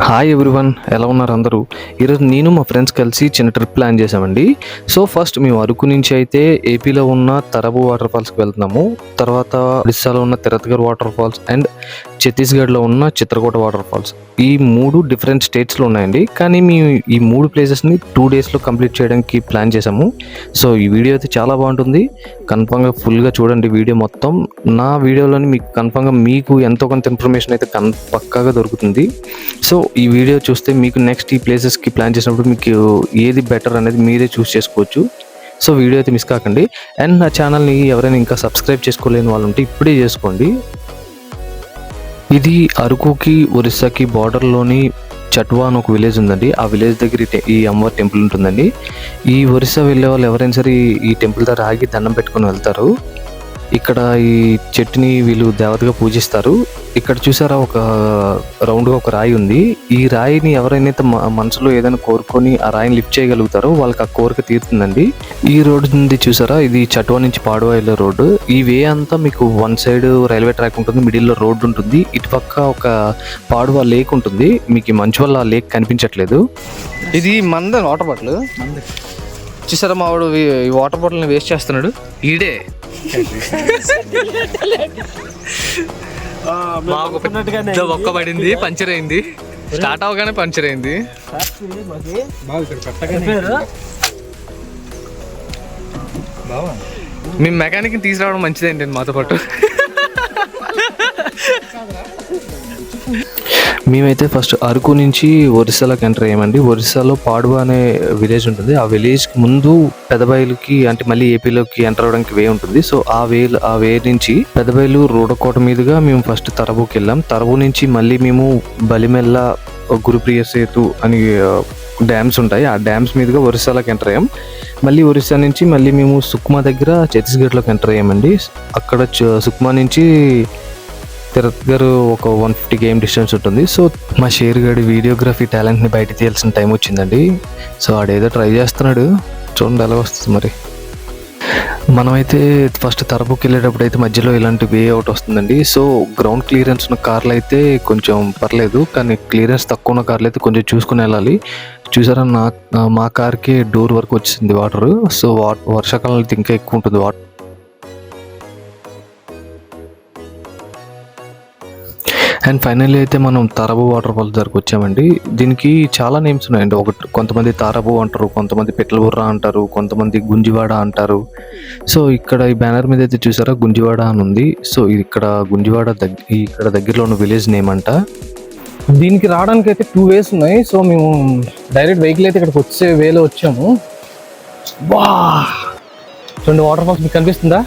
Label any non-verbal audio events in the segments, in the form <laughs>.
Hi everyone ఎలా ఉన్నారు అందరూ? ఈరోజు నేను మా ఫ్రెండ్స్ కలిసి చిన్న ట్రిప్ ప్లాన్ చేసామండి సో ఫస్ట్ మేము అరకు నుంచి అయితే ఏపీలో ఉన్న తరబు వాటర్ ఫాల్స్కి వెళ్తున్నాము. తర్వాత ఒడిస్సాలో ఉన్న తిరత్గర్ వాటర్ ఫాల్స్ అండ్ ఛత్తీస్గఢ్లో ఉన్న చిత్రకూట వాటర్ ఫాల్స్. ఈ మూడు డిఫరెంట్ స్టేట్స్లో ఉన్నాయండి. కానీ మేము ఈ మూడు ప్లేసెస్ని టూ డేస్లో కంప్లీట్ చేయడానికి ప్లాన్ చేసాము సో ఈ వీడియో అయితే చాలా బాగుంటుంది. కన్ఫామ్గా ఫుల్గా చూడండి వీడియో మొత్తం. నా వీడియోలోని మీకు కన్ఫామ్గా మీకు ఎంతో కొంత ఇన్ఫర్మేషన్ అయితే కన్ పక్కాగా దొరుకుతుంది. సో ఈ వీడియో చూస్తే మీకు నెక్స్ట్ ఈ ప్లేసెస్కి ప్లాన్ చేసినప్పుడు మీకు ఏది బెటర్ అనేది మీరే చూస్ చేసుకోవచ్చు. సో వీడియో అయితే మిస్ కాకండి. అండ్ నా ఛానల్ని ఎవరైనా ఇంకా సబ్స్క్రైబ్ చేసుకోలేని వాళ్ళు ఉంటే ఇప్పుడే చేసుకోండి. ఇది అరకుకి ఒరిస్సాకి బార్డర్లోని చట్వా అని ఒక విలేజ్ ఉందండి. ఆ విలేజ్ దగ్గర ఈ అమ్మవారి టెంపుల్ ఉంటుందండి. ఈ ఒరిస్సా వెళ్ళే వాళ్ళు ఎవరైనా సరే ఈ- ఈ టెంపుల్ దగ్గర ఆగి దండం పెట్టుకొని వెళ్తారు. ఇక్కడ ఈ చెట్టుని వీళ్ళు దేవతగా పూజిస్తారు. ఇక్కడ చూసారా ఒక రౌండ్గా ఒక రాయి ఉంది. ఈ రాయిని ఎవరైనా మనసులో ఏదైనా కోరుకొని ఆ రాయిని లిఫ్ట్ చేయగలుగుతారో వాళ్ళకి ఆ కోరిక తీరుతుందండి. ఈ రోడ్డు ఉంది చూసారా? ఇది చట్వా నుంచి పాడువా వెళ్ళే రోడ్డు. ఈ వే అంతా మీకు వన్ సైడ్ రైల్వే ట్రాక్ ఉంటుంది మిడిల్లో రోడ్డు ఉంటుంది. ఇటుపక్క ఒక పాడువా లేక్ ఉంటుంది. మీకు మంచు వల్ల ఆ లేక్ కనిపించట్లేదు. ఇది మంద వాటర్ బాటిల్. చూసారా మా వాడు ఈ- ఈ వాటర్ బాటిల్ని వేస్ట్ చేస్తున్నాడు. ఈడే. <laughs> మాకు పెద్ద ఒక్క పడింది పంచర్ అయింది. స్టార్ట్ అవగానే పంచర్ అయింది. మేము మెకానిక్ తీసుకురావడం మంచిదేంటి మాతో పాటు? మేమైతే ఫస్ట్ అరకు నుంచి ఒరిస్సాలోకి ఎంటర్ అయ్యామండి. ఒరిస్సాలో పాడువా అనే విలేజ్ ఉంటుంది. ఆ విలేజ్కి ముందు పెదబయలుకి అంటే మళ్ళీ ఏపీలోకి ఎంటర్ అవడానికి వే ఉంటుంది. సో ఆ వే ఆ వే నుంచి పెదబయలు రోడకోట మీదుగా మేము ఫస్ట్ తరబుకి వెళ్ళాం. తరబు నుంచి మళ్ళీ మేము బలిమెల్ల గురుప్రియ సేతు అని డ్యామ్స్ ఉంటాయి. ఆ డ్యామ్స్ మీదుగా ఒరిస్సాలోకి ఎంటర్ అయ్యాం. మళ్ళీ ఒరిస్సా నుంచి మళ్ళీ మేము సుక్మా దగ్గర ఛత్తీస్గఢ్లోకి ఎంటర్ అయ్యామండి. అక్కడ సుక్మా నుంచి తిరత్ గారు ఒక వన్ ఫిఫ్టీ గేమ్ డిస్టెన్స్ ఉంటుంది. సో మా షేర్ గడి వీడియోగ్రఫీ టాలెంట్ని బయట తీయాల్సిన టైం వచ్చిందండి. సో ఆడేదో ట్రై చేస్తున్నాడు. చూడండి ఎలా వస్తుంది మరి. మనమైతే ఫస్ట్ తరపుకి వెళ్ళేటప్పుడు అయితే మధ్యలో ఇలాంటి వే అవుట్ వస్తుందండి. సో గ్రౌండ్ క్లియరెన్స్ ఉన్న కార్లు అయితే కొంచెం పర్లేదు కానీ క్లియరెన్స్ తక్కువ ఉన్న కార్లు అయితే కొంచెం చూసుకుని వెళ్ళాలి. చూసారా నా మా కార్కి డోర్ వరకు వచ్చింది వాటర్ సో వా వర్షాకాలం అయితే ఇంకా ఎక్కువ ఉంటుంది వాటర్ అండ్ ఫైనల్లీ అయితే మనం తారాబు వాటర్ ఫాల్స్ దగ్గరకు వచ్చామండి. దీనికి చాలా నేమ్స్ ఉన్నాయండి. ఒకటి కొంతమంది తారాబు అంటారు కొంతమంది పిట్లబుర్ర అంటారు కొంతమంది గుంజివాడ అంటారు. సో ఇక్కడ ఈ బ్యానర్ మీద అయితే చూసారా గుంజివాడ అని ఉంది. సో ఇక్కడ గుంజివాడ దగ్గ ఇక్కడ దగ్గరలో ఉన్న విలేజ్ నేమ్ అంట. దీనికి రావడానికి అయితే టూ వేస్ ఉన్నాయి. సో మేము డైరెక్ట్ వెహికల్ అయితే ఇక్కడికి వచ్చే వేలో వచ్చాము. వా చూడండి వాటర్ ఫాల్స్ మీకు కనిపిస్తుందా?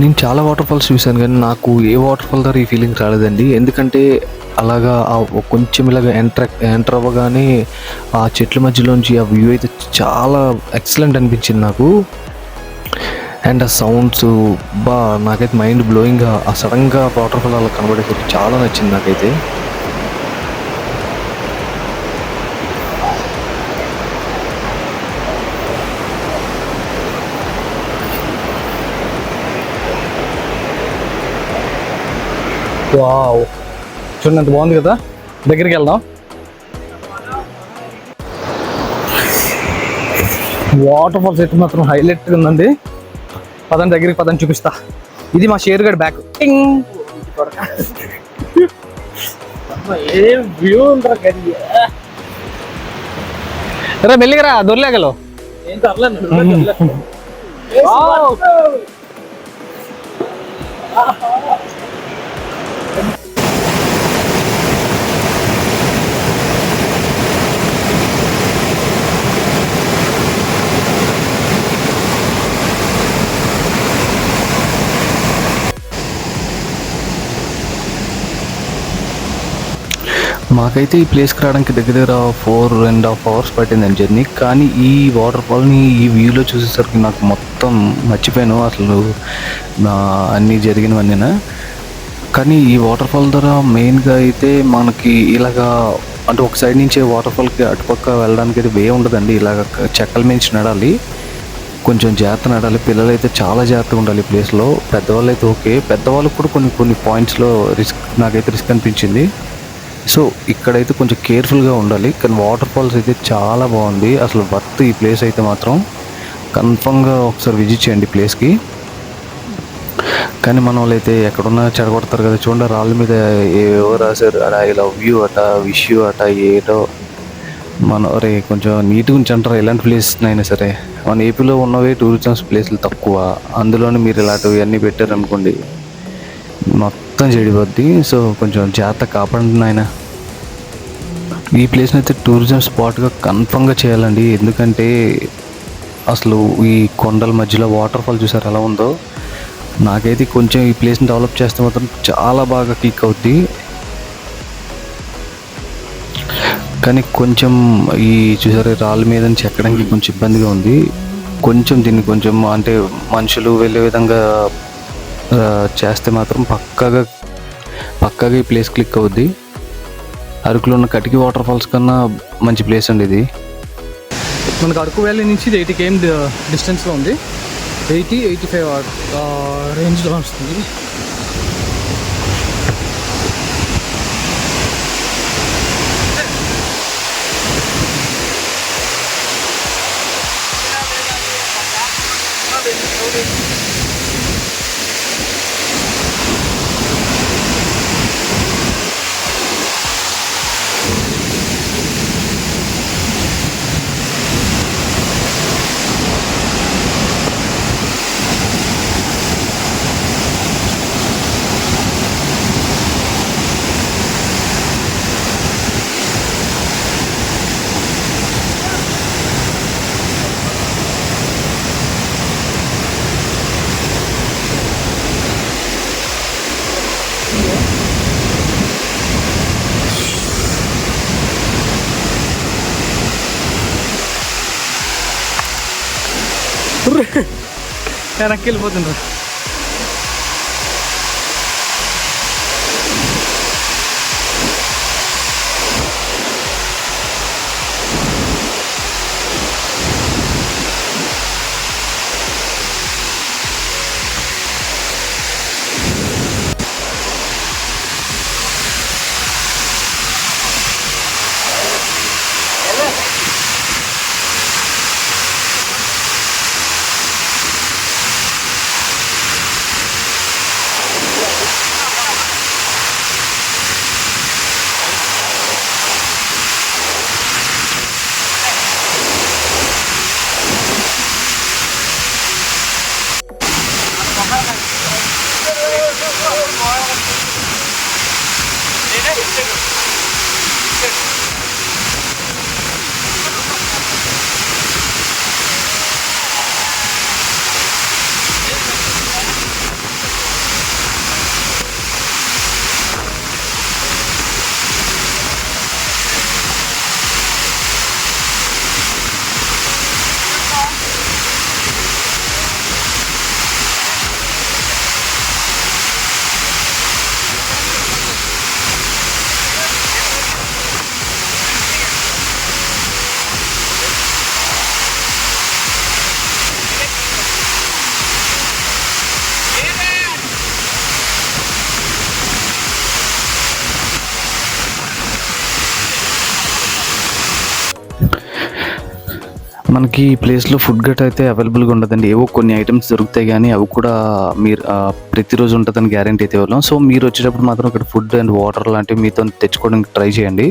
నేను చాలా వాటర్ ఫాల్స్ చూశాను కానీ నాకు ఏ వాటర్ ఫాల్ ద్వారా ఈ ఫీలింగ్ రాలేదండి. ఎందుకంటే అలాగా కొంచెం ఇలాగ ఎంటర్ ఎంటర్ అవ్వగానే ఆ చెట్ల మధ్యలోంచి ఆ వ్యూ అయితే చాలా ఎక్సలెంట్ అనిపించింది నాకు. అండ్ ఆ సౌండ్స్ బా నాకైతే మైండ్ బ్లోయింగ్గా ఆ సడన్గా వాటర్ ఫాల్ అలా కనబడేసరికి చాలా నచ్చింది నాకైతే. వావ్. చూడండి ఎంత బాగుంది కదా. దగ్గరికి వెళ్దాం. వాటర్ ఫాల్స్ అయితే మాత్రం హైలైట్ ఉందండి. పదండి దగ్గరికి పదని చూపిస్తా. ఇది మా షేర్ గడ్ బ్యాక్ రా మెల్లిగరా దొర్లేగలో. <laughs> మాకైతే ఈ ప్లేస్కి రావడానికి దగ్గర దగ్గర ఫోర్ అండ్ హాఫ్ అవర్స్ పట్టిందండి జర్నీ కానీ ఈ వాటర్ ఫాల్ని ఈ వ్యూలో చూసేసరికి నాకు మొత్తం మర్చిపోయాను. అసలు అన్నీ జరిగినవన్నీనా. కానీ ఈ వాటర్ ఫాల్ ద్వారా మెయిన్గా అయితే మనకి ఇలాగా అంటే ఒక సైడ్ నుంచి వాటర్ ఫాల్కి అటుపక్క వెళ్ళడానికి అయితే వే ఉండదండి. ఇలాగ చెక్కల మించి నడాలి. కొంచెం జాగ్రత్త నడాలి. పిల్లలు అయితే చాలా జాగ్రత్తగా ఉండాలి ఈ ప్లేస్లో పెద్దవాళ్ళు అయితే ఓకే పెద్దవాళ్ళకి కూడా కొన్ని కొన్ని పాయింట్స్లో రిస్క్ నాకైతే రిస్క్ అనిపించింది. సో ఇక్కడైతే కొంచెం కేర్ఫుల్గా ఉండాలి. కానీ వాటర్ ఫాల్స్ అయితే చాలా బాగుంది. అసలు వర్త్ ఈ ప్లేస్ అయితే మాత్రం కన్ఫర్మ్గా ఒకసారి విజిట్ చేయండి ప్లేస్కి. కానీ మన వాళ్ళైతే అయితే ఎక్కడున్నా చెడగొడతారు కదా చూడండి రాళ్ళ మీద ఏవో రాశారు? అలా ఐ లవ్ యూ అట విష్ యూ అట ఏటో. మన రే కొంచెం నీట్గా ఉంచి అంటారు ఇలాంటి ప్లేస్ అయినా సరే. మన ఏపీలో ఉన్నవే టూరిజం ప్లేస్లు తక్కువ. అందులోనే మీరు ఇలాంటివి అన్నీ పెట్టారనుకోండి. మొత్తం చెడిపోద్ది. సో కొంచెం జాగ్రత్త కాపాడండి నాయన. ఈ ప్లేస్ని అయితే టూరిజం స్పాట్గా కన్ఫర్మ్గా చేయాలండి. ఎందుకంటే అసలు ఈ కొండల మధ్యలో వాటర్ ఫాల్ చూసారు ఎలా ఉందో? నాకైతే కొంచెం ఈ ప్లేస్ని డెవలప్ చేస్తే మాత్రం చాలా బాగా క్లిక్ అవుద్ది. కానీ కొంచెం ఈ చూసారు రాళ్ళ మీద నుంచి ఎక్కడానికి కొంచెం ఇబ్బందిగా ఉంది. కొంచెం దీన్ని కొంచెం అంటే మనుషులు వెళ్ళే విధంగా చేస్తే మాత్రం పక్కాగా పక్కాగా ఈ ప్లేస్ క్లిక్ అవుద్ది. అరకులో ఉన్న కటికి వాటర్ ఫాల్స్ కన్నా మంచి ప్లేస్ అండి ఇది. మనకు అరకు వ్యాలీ నుంచి ఇది ఎయిటీ కేఎం డిస్టెన్స్లో ఉంది. ఎయిటీ ఎయిటీ ఫైవ్ రేంజ్లో వస్తుంది. వెనక్కి ಎನಕ್ಕಿಲ್ಬೋದನ್ರಿ మనకి ఈ ప్లేస్లో ఫుడ్ గట్ అయితే అవైలబుల్గా ఉండదండి. ఏవో కొన్ని ఐటమ్స్ దొరుకుతాయి కానీ అవి కూడా మీరు ప్రతిరోజు ఉంటుందని గ్యారంటీ అయితే ఇవ్వలేం. సో మీరు వచ్చేటప్పుడు మాత్రం ఇక్కడ ఫుడ్ అండ్ వాటర్ లాంటివి మీతో తెచ్చుకోవడానికి ట్రై చేయండి.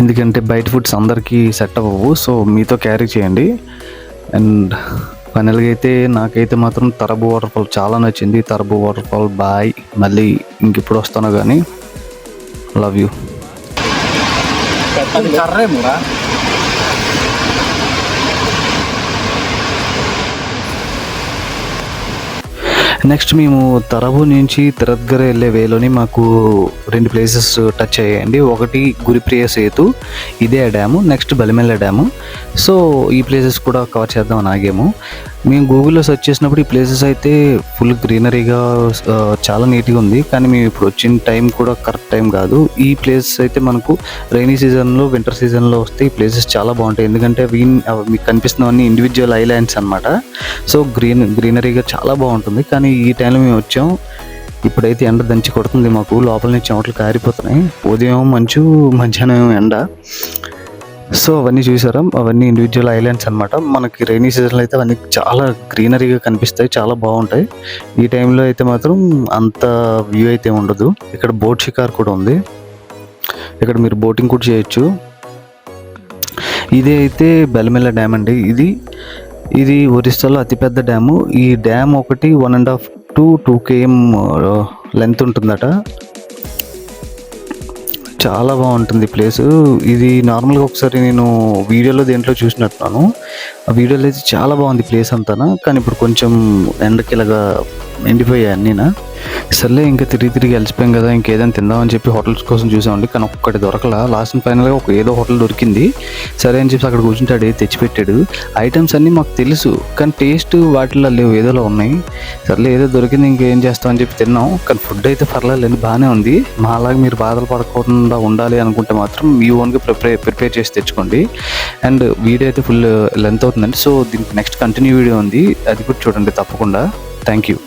ఎందుకంటే బయట ఫుడ్స్ అందరికీ సెట్ అవ్వవు. సో మీతో క్యారీ చేయండి. అండ్ ఫైనల్గా అయితే నాకైతే మాత్రం తరబు వాటర్ ఫాల్ చాలా నచ్చింది. తరబు వాటర్ ఫాల్ బాయ్. మళ్ళీ ఇంకెప్పుడు వస్తానో కానీ లవ్ యూ అది కర్రేమురా నెక్స్ట్ మేము తరబు నుంచి తిరద్గర వెళ్ళే వేలోని మాకు రెండు ప్లేసెస్ టచ్ అయ్యాయండి. ఒకటి గురిప్రియ సేతు ఇదే dam next Balimela dam. So ఈ ప్లేసెస్ కూడా కవర్ చేద్దాం ఆగాము. మేము గూగుల్లో సెర్చ్ చేసినప్పుడు ఈ ప్లేసెస్ అయితే ఫుల్ గ్రీనరీగా చాలా నీట్గా ఉంది. కానీ మేము ఇప్పుడు వచ్చిన టైం కూడా కరెక్ట్ టైం కాదు. ఈ ప్లేసెస్ అయితే మనకు రైనీ సీజన్లో వింటర్ సీజన్లో వస్తే ఈ ప్లేసెస్ చాలా బాగుంటాయి. ఎందుకంటే అవి అవి మీకు కనిపిస్తున్నవన్నీ ఇండివిజువల్ ఐలాండ్స్ అనమాట సో గ్రీన్ గ్రీనరీగా చాలా బాగుంటుంది. కానీ ఈ టైంలో మేము వచ్చాం. ఇప్పుడైతే ఎండ దంచి కొడుతుంది మాకు. లోపల నుంచి చెమటలు కారిపోతున్నాయి. ఉదయం మంచు మధ్యాహ్నం ఎండ. సో అవన్నీ చూసారా? అవన్నీ ఇండివిజువల్ ఐలాండ్స్ అన్నమాట. మనకి రైనీ సీజన్లో అయితే అవన్నీ చాలా గ్రీనరీగా కనిపిస్తాయి చాలా బాగుంటాయి. ఈ టైంలో అయితే మాత్రం అంత వ్యూ అయితే ఉండదు. ఇక్కడ బోట్ షికార్ కూడా ఉంది. ఇక్కడ మీరు బోటింగ్ కూడా చేయొచ్చు. ఇది అయితే బెల్మెల్ల డ్యామ్ అండి. ఇది ఇది ఒరిస్సాలో అతిపెద్ద డ్యాము ఈ డ్యామ్ ఒకటి one and half to two KM length ఉంటుందట. చాలా బాగుంటుంది ప్లేస్. ఇది నార్మల్గా ఒకసారి నేను వీడియోలో దేంట్లో చూసినట్టున్నాను. ఆ వీడియోలో అయితే చాలా బాగుంది ప్లేస్ అంతా కానీ ఇప్పుడు కొంచెం ఎండకి ఇలాగా ఎండిపోయాయి అన్నీనా? సర్లే ఇంకా తిరిగి తిరిగి వెళ్ళిపోయాం కదా ఇంకేదైనా తిందామని చెప్పి హోటల్స్ కోసం చూసామండి. కానీ ఒక్కటి దొరకలా. లాస్ట్ ఫైనల్గా ఒక ఏదో హోటల్ దొరికింది. సరే అని చెప్పి అక్కడ కూర్చుంటాడు తెచ్చిపెట్టాడు. ఐటమ్స్ అన్నీ మాకు తెలుసు కానీ టేస్ట్ వాటిలో లేవు ఏదోలో ఉన్నాయి. సర్లే ఏదో దొరికింది ఇంకేం చేస్తాం అని చెప్పి తిన్నాం. కానీ ఫుడ్ అయితే పర్లేదు బాగానే ఉంది. మాలాగా మీరు బాధలు పడకుండా ఉండాలి అనుకుంటే మాత్రం మీ ఓన్గా ప్రిపేర్ ప్రిపేర్ చేసి తెచ్చుకోండి. అండ్ వీడియో అయితే ఫుల్ లెంత్ అవుతుందండి. సో దీనికి నెక్స్ట్ కంటిన్యూ వీడియో ఉంది. అది కూడా చూడండి తప్పకుండా. Thank you